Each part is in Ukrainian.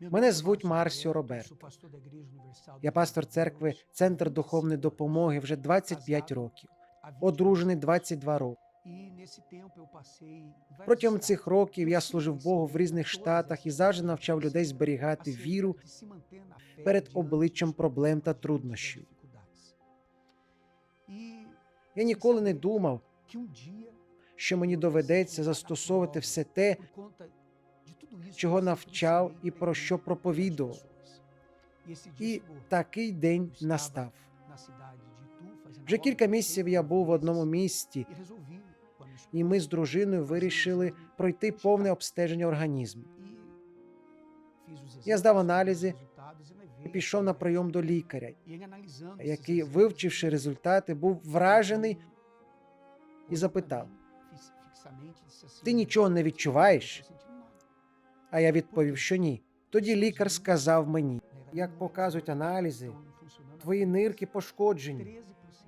Мене звуть Марсіо Роберто. Я пастор церкви Центр духовної допомоги вже 25 років, одружений 22 роки. Протягом цих років я служив Богу в різних штатах і завжди навчав людей зберігати віру перед обличчям проблем та труднощів. Я ніколи не думав, що мені доведеться застосовувати все те, чого навчав і про що проповідував. І такий день настав. Вже кілька місяців я був в одному місті, і ми з дружиною вирішили пройти повне обстеження організму. Я здав аналізи і пішов на прийом до лікаря, який, вивчивши результати, був вражений і запитав: Ти нічого не відчуваєш? А я відповів, що ні. Тоді лікар сказав мені, як показують аналізи, твої нирки пошкоджені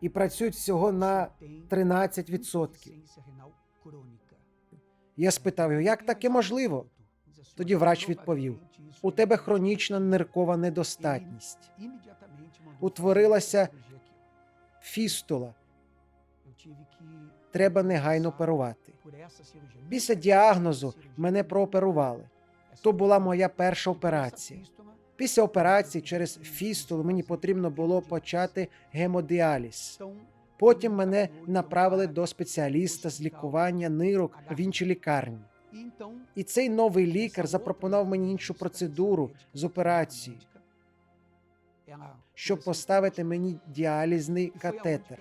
і працюють всього на 13%. Я спитав його, як таке можливо? Тоді врач відповів: у тебе хронічна ниркова недостатність. Утворилася фістула. Треба негайно оперувати. Після діагнозу мене прооперували. То була моя перша операція. Після операції через фістулу мені потрібно було почати гемодіаліз. Потім мене направили до спеціаліста з лікування нирок в іншій лікарні. І цей новий лікар запропонував мені іншу процедуру з операцією, щоб поставити мені діалізний катетер.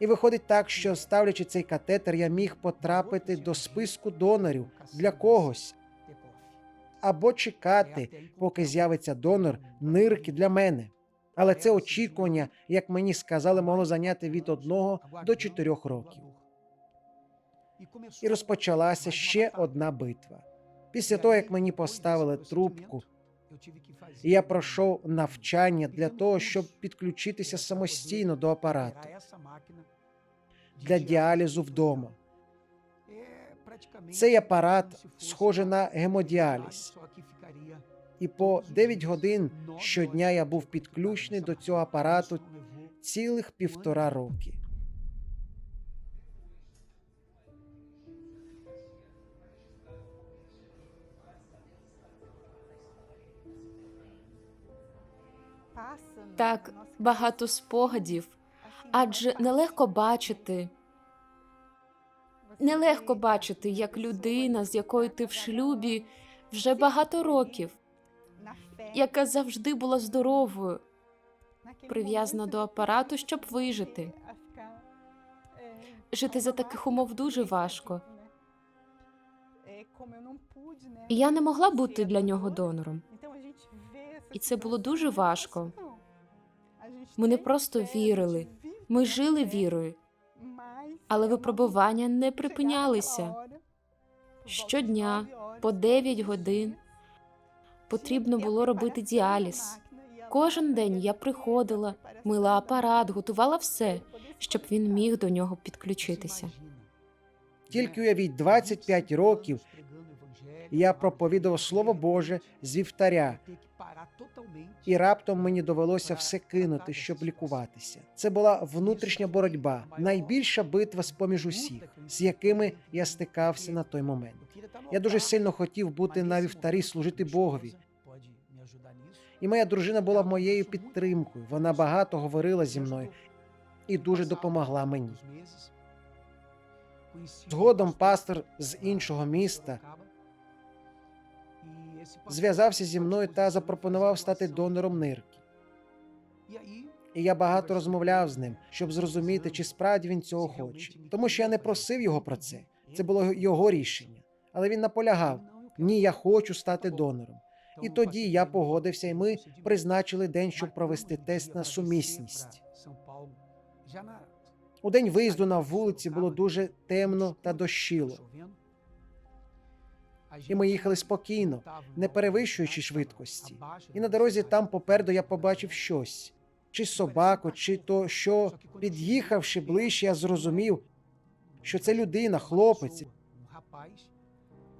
І виходить так, що ставлячи цей катетер, я міг потрапити до списку донорів для когось або чекати, поки з'явиться донор нирки для мене. Але це очікування, як мені сказали, могло зайняти від одного до чотирьох років. І розпочалася ще одна битва. Після того, як мені поставили трубку, і я пройшов навчання для того, щоб підключитися самостійно до апарату для діалізу вдома. Цей апарат схожий на гемодіаліз. І по 9 годин щодня я був підключений до цього апарату цілих півтора роки. Так, багато спогадів, адже нелегко бачити. Нелегко бачити, як людина, з якою ти в шлюбі вже багато років, яка завжди була здоровою, прив'язана до апарату, щоб вижити. Жити за таких умов дуже важко. Я не могла бути для нього донором. І це було дуже важко. Ми не просто вірили, ми жили вірою, але випробування не припинялися. Щодня по 9 годин потрібно було робити діаліз. Кожен день я приходила, мила апарат, готувала все, щоб він міг до нього підключитися. Тільки уявіть, 25 років я проповідував Слово Боже з вівтаря, і раптом мені довелося все кинути, щоб лікуватися. Це була внутрішня боротьба, найбільша битва з поміж усіх, з якими я стикався на той момент. Я дуже сильно хотів бути на вівтарі, служити Богові. І моя дружина була моєю підтримкою. Вона багато говорила зі мною і дуже допомогла мені. Згодом пастор з іншого міста зв'язався зі мною та запропонував стати донором нирки. І я багато розмовляв з ним, щоб зрозуміти, чи справді він цього хоче. Тому що я не просив його про це. Це було його рішення. Але він наполягав: ні, я хочу стати донором. І тоді я погодився, і ми призначили день, щоб провести тест на сумісність. У день виїзду на вулиці було дуже темно та дощило. І ми їхали спокійно, не перевищуючи швидкості. І на дорозі там попереду я побачив щось: чи собаку, чи то що, під'їхавши ближче, я зрозумів, що це людина, хлопець.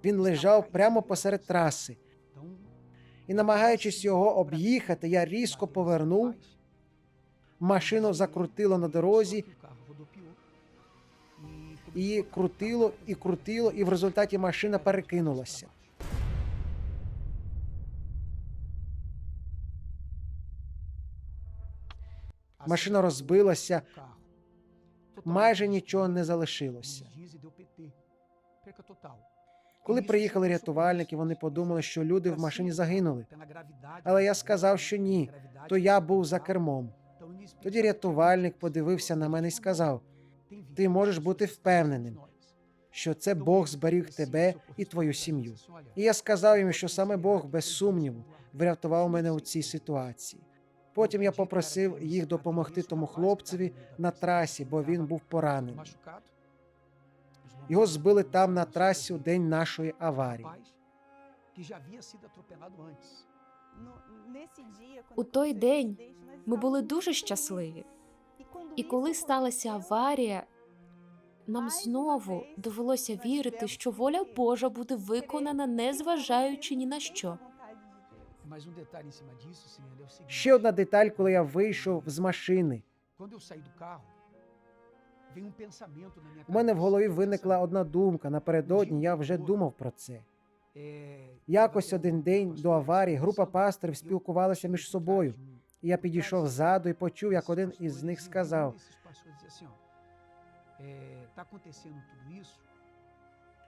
Він лежав прямо посеред траси, і, намагаючись його об'їхати, я різко повернув. Машину закрутило на дорозі, її крутило і крутило, і в результаті машина перекинулася. Машина розбилася, майже нічого не залишилося. Коли приїхали рятувальники, вони подумали, що люди в машині загинули. Але я сказав, що ні, то я був за кермом. Тоді рятувальник подивився на мене і сказав: Ти можеш бути впевненим, що це Бог зберіг тебе і твою сім'ю. І я сказав їм, що саме Бог, без сумніву, врятував мене у цій ситуації. Потім я попросив їх допомогти тому хлопцеві на трасі, бо він був поранений. Його збили там на трасі у день нашої аварії. У той день ми були дуже щасливі. І коли сталася аварія, нам знову довелося вірити, що воля Божа буде виконана, незважаючи ні на що. Ще одна деталь, коли я вийшов з машини. У мене в голові виникла одна думка. Напередодні я вже думав про це. Якось один день до аварії група пасторів спілкувалася між собою. І я підійшов ззаду і почув, як один із них сказав: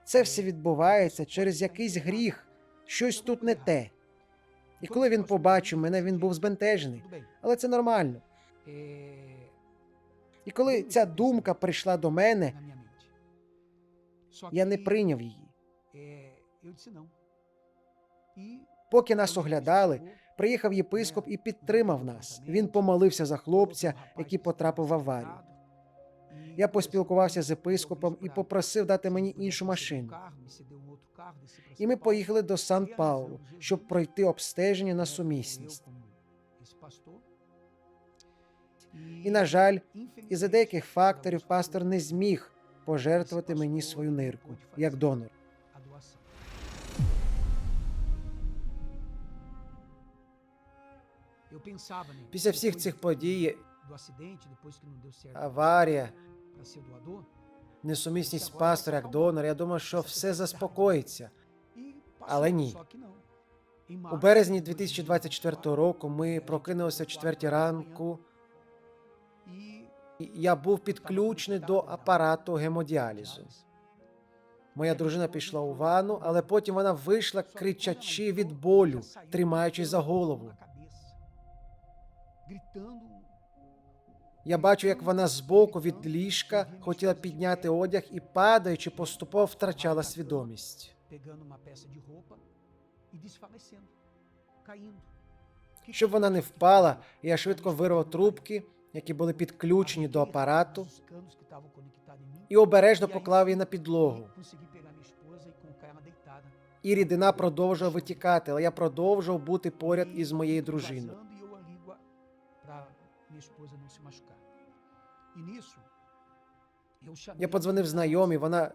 це все відбувається через якийсь гріх, щось тут не те. І коли він побачив мене, він був збентежений, але це нормально. І коли ця думка прийшла до мене, я не прийняв її. Поки нас оглядали, приїхав єпископ і підтримав нас. Він помолився за хлопця, який потрапив в аварію. Я поспілкувався з єпископом і попросив дати мені іншу машину. І ми поїхали до сан Паулу, щоб пройти обстеження на сумісність. І, на жаль, із-за деяких факторів пастор не зміг пожертвувати мені свою нирку як донор. Після всіх цих подій, аварія, несумісність пастора як донор, я думав, що все заспокоїться. Але ні. У березні 2024 року ми прокинулися о 4 ранку. і Я був підключений до апарату гемодіалізу. Моя дружина пішла у ванну, але потім вона вийшла, кричачи від болю, тримаючись за голову. Я бачу, як вона збоку від ліжка хотіла підняти одяг і, падаючи, поступово втрачала свідомість. Щоб вона не впала, я швидко вирвав трубки, які були підключені до апарату, і обережно поклав її на підлогу. І рідина продовжувала витікати, але я продовжував бути поряд із моєю дружиною. Я подзвонив знайомій, вона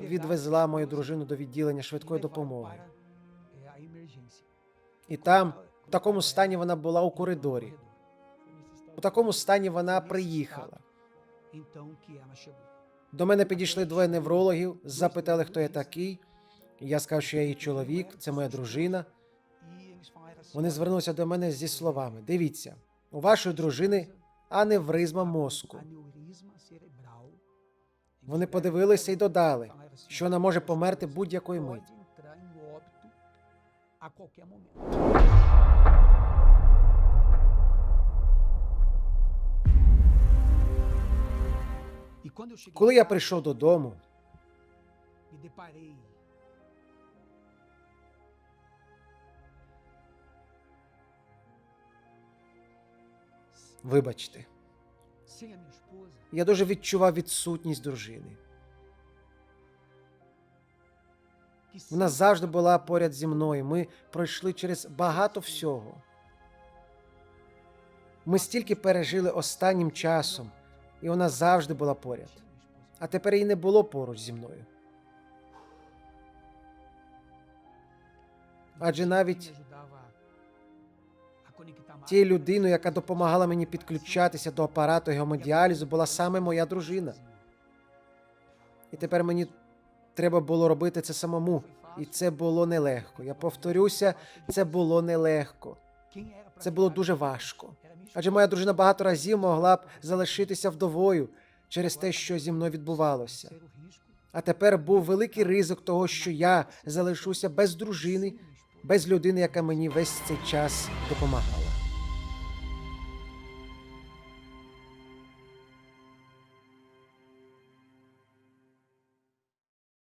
відвезла мою дружину до відділення швидкої допомоги. І там, в такому стані, вона була у коридорі. У такому стані вона приїхала. До мене підійшли двоє неврологів, запитали, хто я такий. Я сказав, що я її чоловік, це моя дружина. Вони звернулися до мене зі словами: Дивіться, у вашої дружини аневризма мозку. Вони подивилися і додали, що вона може померти будь-якої миті. Коли я прийшов додому, вибачте, я дуже відчував відсутність дружини. Вона завжди була поряд зі мною. Ми пройшли через багато всього. Ми стільки пережили останнім часом, і вона завжди була поряд. А тепер її не було поруч зі мною. Адже навіть тією людиною, яка допомагала мені підключатися до апарату гемодіалізу, була саме моя дружина. І тепер мені треба було робити це самому. І це було нелегко. Я повторюся, це було нелегко. Це було дуже важко. Адже моя дружина багато разів могла б залишитися вдовою через те, що зі мною відбувалося. А тепер був великий ризик того, що я залишуся без дружини, без людини, яка мені весь цей час допомагала.